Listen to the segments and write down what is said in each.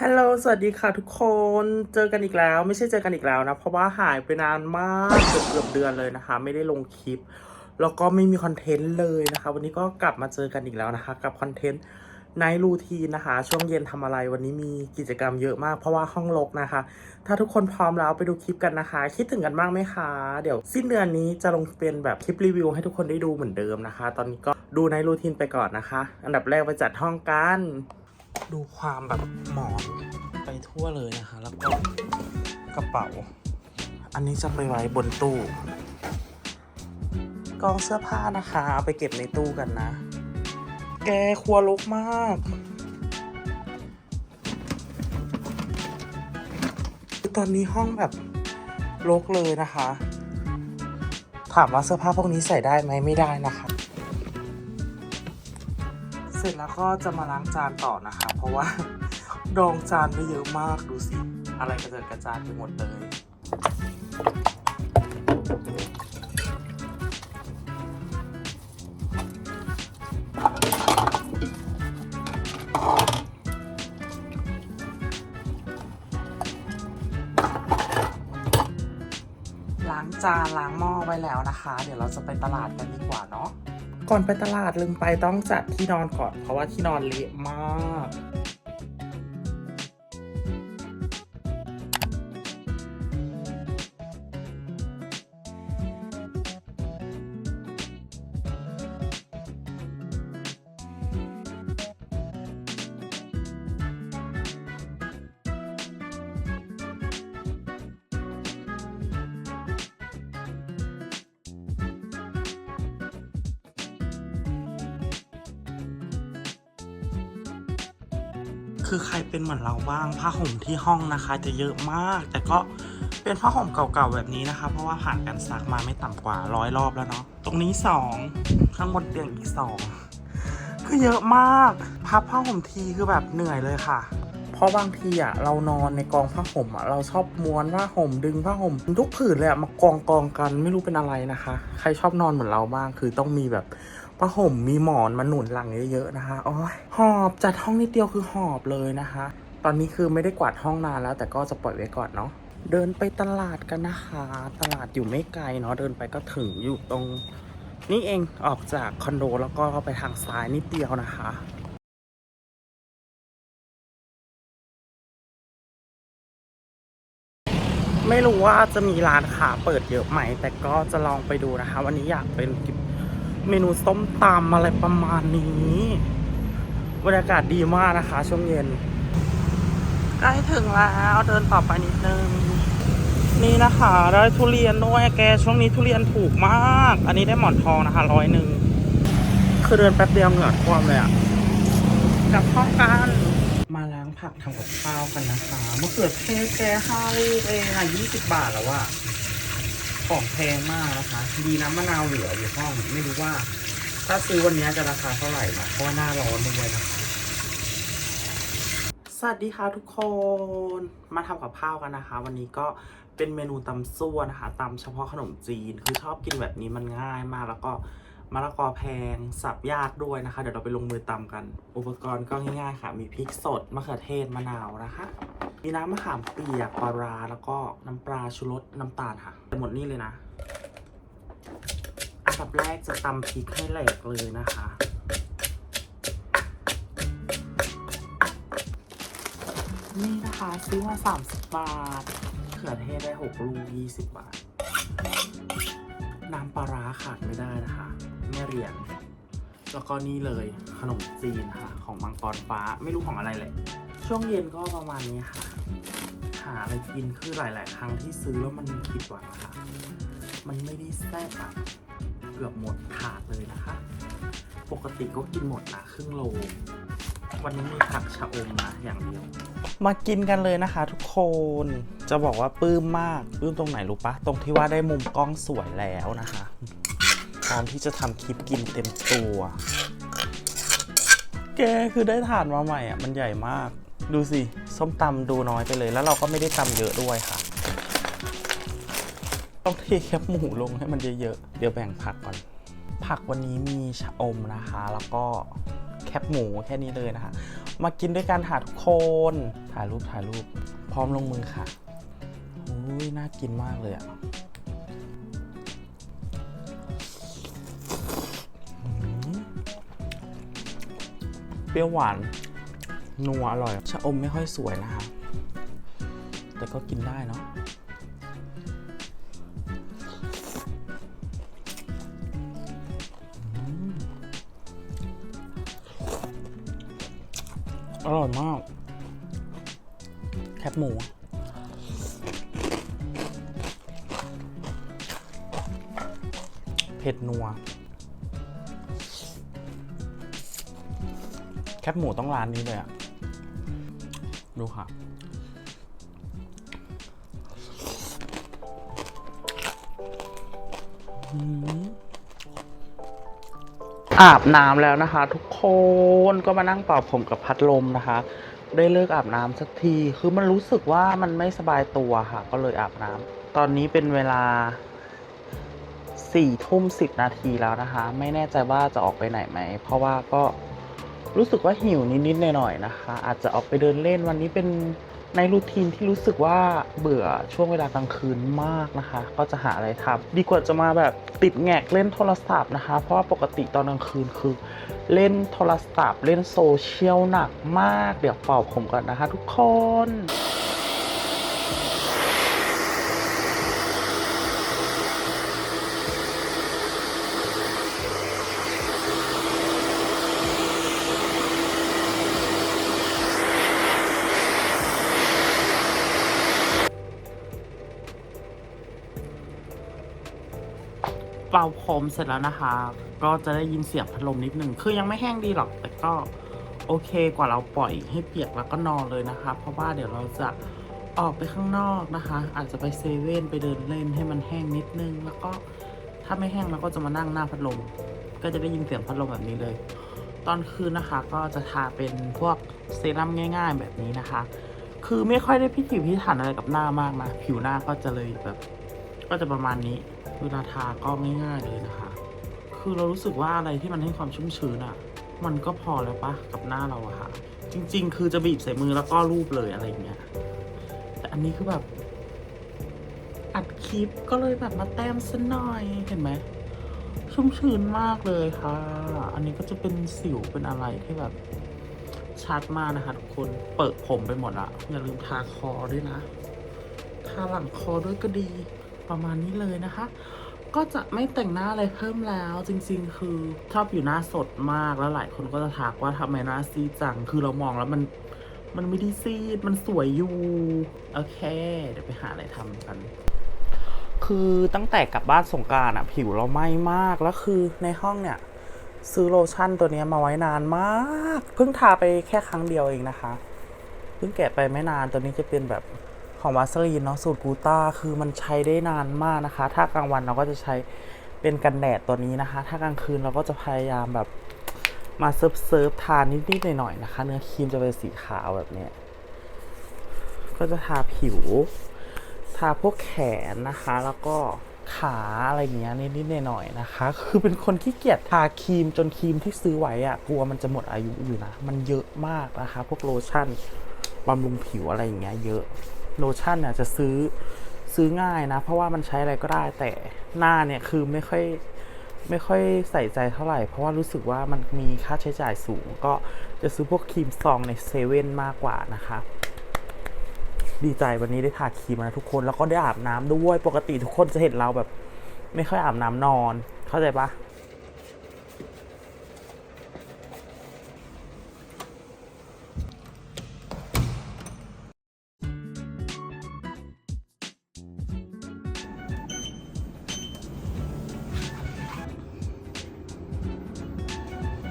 ฮัลโหล สวัสดีค่ะทุกคน เจอกันอีกแล้ว ไม่ใช่เจอกันอีกแล้วนะ เพราะว่าหายไปนานมากเกือบเกือบเดือนเลยนะคะ ไม่ได้ลงคลิป แล้วก็ไม่มีคอนเทนต์เลยนะคะ วันนี้ก็กลับมาเจอกันอีกแล้วนะคะ กับคอนเทนต์ในรูทีนนะคะ ช่วงเย็นทำอะไร วันนี้มีกิจกรรมเยอะมาก เพราะว่าห้องรกนะคะ ถ้าทุกคนพร้อมแล้วไปดูคลิปกันนะคะ คิดถึงกันบ้างไหมคะ เดี๋ยวสิ้นเดือนนี้จะลงเป็นแบบคลิปรีวิวให้ทุกคนได้ดูเหมือนเดิมนะคะ ตอนนี้ก็ดูในรูทีนไปก่อนนะคะ อันดับแรกไปจัดห้องกัน ดูความแบบหมอนไปทั่วเลยนะคะ แล้วก็กระเป๋า อันนี้จะไปไว้บนตู้ กองเสื้อผ้านะคะ เอาไปเก็บในตู้กันนะ แกครัวรกมาก ตอนนี้ห้องแบบรกเลยนะคะ ถามว่าเสื้อผ้าพวกนี้ใส่ได้ไหมไม่ได้นะคะ สร็จแล้วก็จะมาล้างจานต่อนะคะ เพราะว่าดองจานไม่เยอะมากดูสิ อะไรกระเจิดกระจายไปหมดเลยล้างจานล้างหม้อไว้แล้วนะคะ เดี๋ยวเราจะไปตลาดกันดีกว่าเนาะ ก่อนไปตลาดลืมไปต้องจัดที่นอนก่อนเพราะว่าที่นอนเละมาก คือใครเป็นเหมือนเราบ้างผ้าห่มที่ห้องนะคะ จะเยอะมาก แต่ก็เป็นผ้าห่มเก่าๆแบบนี้นะคะ เพราะว่าผ่านการซักมาไม่ต่ำกว่าร้อยรอบแล้วเนาะตรงนี้สองข้างบนเตียงอีกสองคือเยอะมาก พับผ้าห่มทีคือแบบเหนื่อยเลยค่ะ เพราะบางทีอะเรานอนในกองผ้าห่มอะเราชอบม้วนผ้าห่มดึงผ้าห่มทุกผืนเลยอะมากองกองกันไม่รู้เป็นอะไรนะคะ ใครชอบนอนเหมือนเราบ้างคือต้องมีแบบ ผ้าห่มมีหมอนมาหนุนหลังเยอะๆนะคะโอ้ยหอบจัดห้องนิดเดียวคือหอบเลยนะคะ ตอนนี้คือไม่ได้กวาดห้องนานแล้ว แต่ก็จะปล่อยไว้ก่อนเนาะเดินไปตลาดกันนะคะ ตลาดอยู่ไม่ไกลเนาะเดินไปก็ถึงอยู่ตรง นี่เองออกจากคอนโดแล้วก็ไปทางซ้ายนิดเดียวนะคะไม่รู้ว่าจะมีร้านค้าเปิดเยอะไหม แต่ก็จะลองไปดูนะคะ วันนี้อยากเป็น เมนูส้มตำอะไรประมาณนี้บรรยากาศดีมากนะคะ ช่วงเย็น ใกล้ถึงแล้วเดินต่อไปนิดนึง นี่นะคะได้ทุเรียนด้วยแกช่วงนี้ทุเรียนถูกมาก อันนี้ได้หมอนทองนะคะร้อยหนึ่งคือเดินแป๊บเดียวเหงื่อท่วมเลยอะกลับห้องกันมาล้างผักทำกับข้าวกันนะคะมะเขือเทศแกห้าลูกเองอะยี่สิบบาทแล้วอะ ของแพงมากนะคะ ดีนะมะนาวเหลืออยู่ห้อง ไม่รู้ว่า ถ้าซื้อวันนี้จะราคาเท่าไหร่นะเพราะว่าหน้าร้อนด้วยนะคะ สวัสดีค่ะทุกคน มาทำกับข้าวกันนะคะ วันนี้ก็เป็นเมนูตำซั่วนะคะตำเฉพาะขนมจีน คือชอบกินแบบนี้มันง่ายมากแล้วก็มะละกอแพง สับยากด้วยนะคะ เดี๋ยวเราไปลงมือตำกัน อุปกรณ์ก็ง่ายๆค่ะ มีพริกสดมะเขือเทศมะนาวนะคะ มีน้ำมะขามเปียกปลาร้าแล้วก็น้ำปลาชูรสน้ำตาลค่ะแต่หมดนี่เลยนะอันดับแรกจะตำพริกให้แหลกเลยนะคะนี่นะคะซื้อมา 30 บาทเขือเทศได้ 6 ลูก 20 บาท น้ำปลาร้าขาดไม่ได้นะคะแม่เรียญแล้วก็นี่เลยขนมจีนค่ะ ของมังกรฟ้าไม่รู้ของอะไรเลย ช่วงเย็นก็ประมาณนี้ค่ะ หาอะไรกินคือหลาย ๆ ครั้งที่ซื้อแล้วมันผิดหวังค่ะ มันไม่ได้แซ่บอะเกือบหมดขาดเลยนะคะ ปกติก็กินหมดนะครึ่งโล วันนี้มีผักชะอมนะอย่างเดียว มากินกันเลยนะคะ ทุกคน จะบอกว่าปลื้มมากปลื้มตรงไหนรู้ปะตรงที่ว่าได้มุมกล้องสวยแล้วนะคะพร้อมที่จะทำคลิปกินเต็มตัว แกคือได้ฐานมาใหม่อะ มันใหญ่มาก ดูสิ ส้มตำดูน้อยไปเลย แล้วเราก็ไม่ได้ตำเยอะด้วยค่ะ ต้องเทแคบหมูลงให้มันเยอะๆ เดี๋ยวแบ่งผักก่อน ผักวันนี้มีชะอมนะคะ แล้วก็แคบหมูแค่นี้เลยนะคะ มากินด้วยกันหาทุกคน ถ่ายรูปถ่ายรูป พร้อมลงมือค่ะอุ้ยน่ากินมากเลยอะเปรี้ยวหวาน นัวอร่อย ชะอมไม่ค่อยสวยนะคะแต่ก็กินได้เนาะอร่อยมาก แคบหมู เผ็ดนัว แคบหมูต้องร้านนี้เลยอะ ดูค่ะอืมอาบน้ำแล้วนะคะ ทุกคนก็มานั่งเป่าผมกับพัดลมนะคะ ได้เลิกอาบน้ำสักที คือมันรู้สึกว่ามันไม่สบายตัวค่ะ ก็เลยอาบน้ำตอนนี้เป็นเวลาสี่ทุ่มสิบนาทีแล้วนะคะ ไม่แน่ใจว่าจะออกไปไหนไหม เพราะว่าก็ รู้สึกว่าหิวนิดๆหน่อยๆนะคะ อาจจะออกไปเดินเล่นวันนี้เป็นในรูทีนที่รู้สึกว่าเบื่อช่วงเวลากลางคืนมากนะคะ ก็จะหาอะไรทำดีกว่าจะมาแบบติดแงกเล่นโทรศัพท์นะคะ เพราะว่าปกติตอนกลางคืนคือ เล่นโทรศัพท์ เล่นโซเชียลหนักมาก เดี๋ยวเป่าผมก่อนนะคะทุกคน เป่าผมเสร็จแล้วนะคะ ก็จะได้ยินเสียงพัดลมนิดหนึ่งคือยังไม่แห้งดีหรอก แต่ก็โอเคกว่าเราปล่อยให้เปียกแล้วก็นอนเลยนะคะ เพราะว่าเดี๋ยวเราจะออกไปข้างนอกนะคะ อาจจะไปเซเว่นไปเดินเล่นให้มันแห้งนิดนึง แล้วก็ถ้าไม่แห้งเราก็จะมานั่งหน้าพัดลม ก็จะได้ยินเสียงพัดลมแบบนี้เลย ตอนคืนนะคะก็จะทาเป็นพวกเซรั่มง่าย ๆ แบบนี้นะคะ คือไม่ค่อยได้พิถีพิถันอะไรกับหน้ามากนะผิวหน้าก็จะเลยแบบ ก็จะประมาณนี้เวลาทาก็ง่ายๆเลยนะคะ คือเรารู้สึกว่าอะไรที่มันให้ความชุ่มชื้นอะ่ะ มันก็พอแล้วปะกับหน้าเราอะค่ะ จริง ๆ คือจะบีบใส่มือแล้วก็รูปเลยอะไรอย่างเงี้ย แต่อันนี้คือแบบ อัดคลิปก็เลยแบบมาแต้มซะหน่อยเห็นไหมชุ่มชื้นมากเลยค่ะ อันนี้ก็จะเป็นสิวเป็นอะไรที่แบบชัดมากนะคะทุกคนเปิดผมไปหมดอะอย่าลืมทาคอด้วยนะ ทาหลังคอด้วยก็ดี ประมาณนี้เลยนะคะ ก็จะไม่แต่งหน้าอะไรเพิ่มแล้วจริง ๆ คือชอบอยู่หน้าสดมากแล้วหลายคนก็จะทักว่าทำไมหน้าซีดจัง คือเรามองแล้วมันมันไม่ได้ซีด มันสวยอยู่ โอเค เดี๋ยวไปหาอะไรทำกัน คือตั้งแต่กลับบ้านสงการอะผิวเราไหม้มาก แล้วคือในห้องเนี่ย ซื้อโลชั่นตัวเนี้ยมาไว้นานมาก เพิ่งทาไปแค่ครั้งเดียวเองนะคะ เพิ่งแกะไปไม่นานตัวนี้จะเป็นแบบ ของวาสลีนเนาะสูตรกูต้าคือมันใช้ได้นานมากนะคะ ถ้ากลางวันเราก็จะใช้เป็นกันแดดตัวนี้นะคะ ถ้ากลางคืนเราก็จะพยายามแบบมาเซิร์ฟเซิร์ฟทานนิดๆหน่อยๆนะคะ เนื้อครีมจะเป็นสีขาวแบบเนี้ยก็จะทาผิว ทาพวกแขนนะคะ แล้วก็ขาอะไรเงี้ยนิดๆหน่อยๆนะคะ คือเป็นคนขี้เกียจทาครีมจนครีมที่ซื้อไว้อะกลัวมันจะหมดอายุอยู่นะ มันเยอะมากนะคะ พวกโลชั่นบำรุงผิวอะไรอย่างเงี้ยเยอะ โลชั่นเนี่ยจะซื้อซื้อง่ายนะ เพราะว่ามันใช้อะไรก็ได้แต่หน้าเนี่ยคือไม่ค่อยไม่ค่อยใส่ใจเท่าไหร่ เพราะว่ารู้สึกว่ามันมีค่าใช้จ่ายสูง ก็จะซื้อพวกครีมซองในเซเว่นมากกว่านะคะ ดีใจวันนี้ได้ทาครีมนะทุกคนแล้วก็ได้อาบน้ำด้วยปกติทุกคนจะเห็นเราแบบ ไม่ค่อยอาบน้ำนอน เข้าใจปะ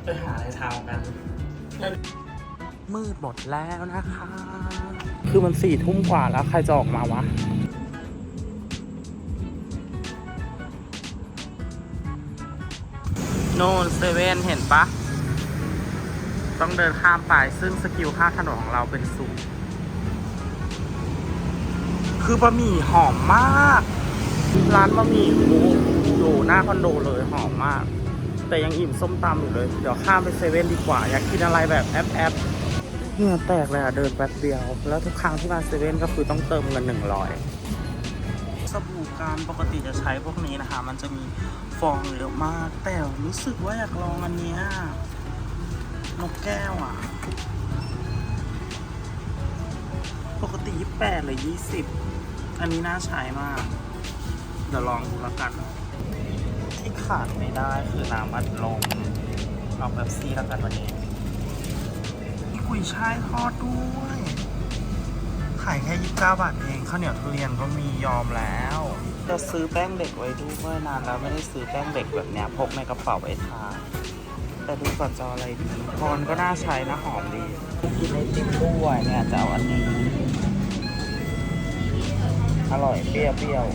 ไปหาอะไรทำกัน มืดหมดแล้วนะคะ คือมันสี่ทุ่มกว่าแล้วใครจะออกมาวะ โน่นเซเว่นเห็นปะ ต้องเดินข้ามไปซึ่งสกิลข้ามถนนของเราเป็นสูงคือบะหมี่หอมมาก ร้านบะหมี่หมูอยู่หน้าคอนโดเลยหอมมาก แต่ยังอิ่มส้มตำอยู่เลย เดี๋ยวข้ามไปเซเว่นดีกว่า อยากกินอะไรแบบแอปแอปเหงื่อแตกเลยอะ เดินแป๊บเดียว แล้วทุกครั้งที่มาเซเว่นก็คือต้องเติมเงินหนึ่งร้อยสบู่การปกติจะใช้พวกนี้นะคะ มันจะมีฟองเยอะมาก แต่รู้สึกว่าอยากลองอันนี้นกแก้วอะ ปกติยี่แปดหรือยี่สิบอันนี้น่าใช้มาก เดี๋ยวลองดูแล้วกัน ที่ขาดไม่ได้คือน้ำอัดลมเอาแบบซีแล้วกันวันนี้มีกุยช่ายทอดด้วยขายแค่29บาทเองข้าวเหนียวทุเรียนก็มียอมแล้วจะซื้อแป้งเด็กไว้ด้วยนานแล้วไม่ได้ซื้อแป้งเด็กแบบเนี้ยพกในกระเป๋าไว้ทาแต่ดูก่อนจะเอาอะไรดีพรก็น่าใช้นะหอมดีกินไอติมด้วยเนี่ยจะเอาอันนี้ อร่อยเปรี้ยวเปรี้ยว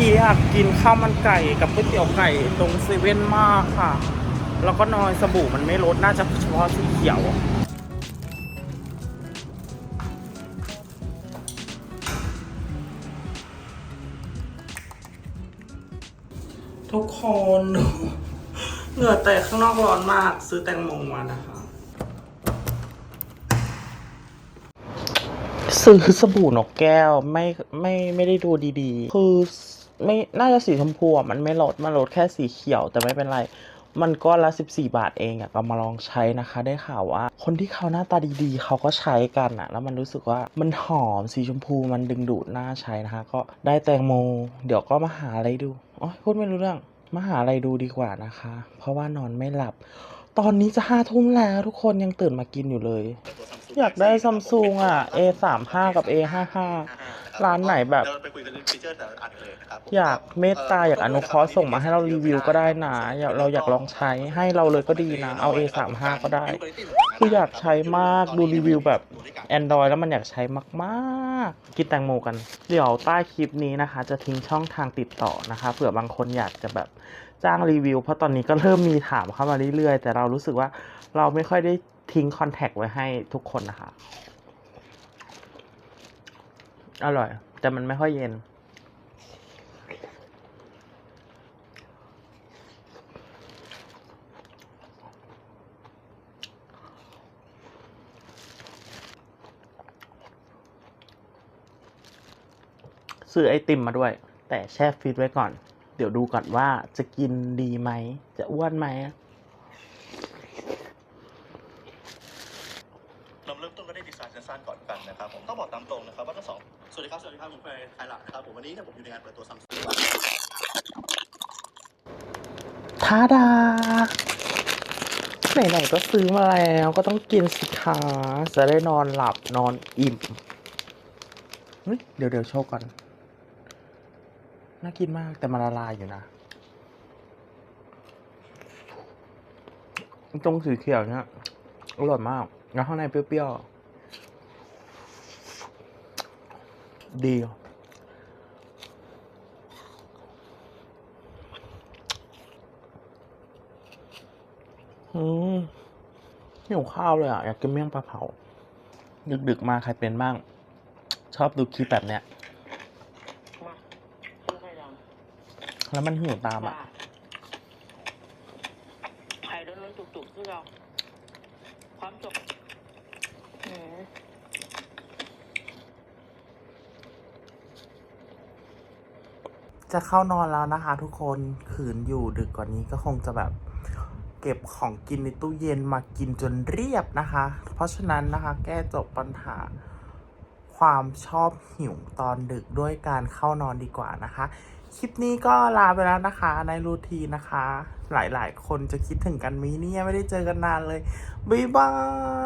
พี่อยากกินข้าวมันไก่กับก๋วยเตี๋ยวไก่ตรงเซเว่นมากค่ะ แล้วก็นอยสบู่มันไม่ลดน่าจะเฉพาะสีเขียวทุกคนเหงื่อแตกข้างนอกร้อนมากซื้อแตงโมมานะคะ ซื้อสบู่นกแก้วไม่ไม่ไม่ได้ดูดีๆ คือ ไม่น่าจะสีชมพูอะมันไม่ลดมันลดแค่สีเขียวแต่ไม่เป็นไร มันก็ละ 14 บาทเองอะก็มาลองใช้นะคะ ได้ข่าวว่า คนที่เขาหน้าตาดีๆ เขาก็ใช้กันอะแล้วมันรู้สึกว่ามันหอมสีชมพูมันดึงดูดน่าใช้นะคะ ก็ได้แตงโม เดี๋ยวก็มาหาอะไรดูอ๋อพูดไม่รู้เรื่องมาหาอะไรดูดีกว่านะคะ เพราะว่านอนไม่หลับ ตอนนี้จะห้าทุ่มแล้วทุกคนยังตื่นมากินอยู่เลย อยากได้ซัมซุงอะ A สามห้ากับ A ห้าห้า ร้านไหนแบบเดี๋ยวเราไปคุยกันเรื่องฟีเจอร์แต่ละอันกันเลยนะครับอยากเมตตาอยากอนุเคราะห์ส่งมาให้เรารีวิวก็ได้นะอยากเราอยากลองใช้ให้เราเลยก็ดีนะ เอา A สามห้าก็ได้ คืออยากใช้มากดูรีวิวแบบ Android แล้วมันอยากใช้มากๆ กินแตงโมกัน เดี๋ยวใต้คลิปนี้นะคะ จะทิ้งช่องทางติดต่อนะคะเผื่อบางคนอยากจะแบบจ้างรีวิว เพราะตอนนี้ก็เริ่มมีถามเข้ามาเรื่อยๆ แต่เรารู้สึกว่าเราไม่ค่อยได้ทิ้งคอนแทคไว้ให้ทุกคนนะคะ อร่อย แต่มันไม่ค่อยเย็น ซื้อไอติมมาด้วย แต่แช่ฟรีซไว้ก่อน เดี๋ยวดูก่อนว่าจะกินดีไหม จะอ้วนไหม ไหนๆก็ซื้อมาแล้วก็ต้องกินสิคะจะได้นอนหลับนอนอิ่ม เดี๋ยวเดี๋ยวโชว์ก่อน น่ากินมากแต่มันละลายอยู่นะ ตรงสีเขียวเนี่ยอร่อยมาก แล้วข้างในเปรี้ยวๆ ดี อะอืมหิวข้าวเลยอะ อยากกินเมี่ยงปลาเผา ดึกๆมาใครเป็นบ้าง ชอบดูคลิปแบบเนี้ยมาซื้อให้ยังแล้วมันหิวตามอะไข่ล้วนๆจุกๆที่เราความสุขอืมจะเข้านอนแล้วนะคะทุกคนขืนอยู่ดึกกว่านี้ก็คงจะแบบ เก็บของกินในตู้เย็นมากินจนเรียบนะคะ เพราะฉะนั้นนะคะ แก้จบปัญหาความชอบหิวตอนดึกด้วยการเข้านอนดีกว่านะคะ คลิปนี้ก็ลาไปแล้วนะคะ ในรูทีนะคะ หลายๆ คนจะคิดถึงกันมีเนี่ยไม่ได้เจอกันนานเลย บ๊ายบาย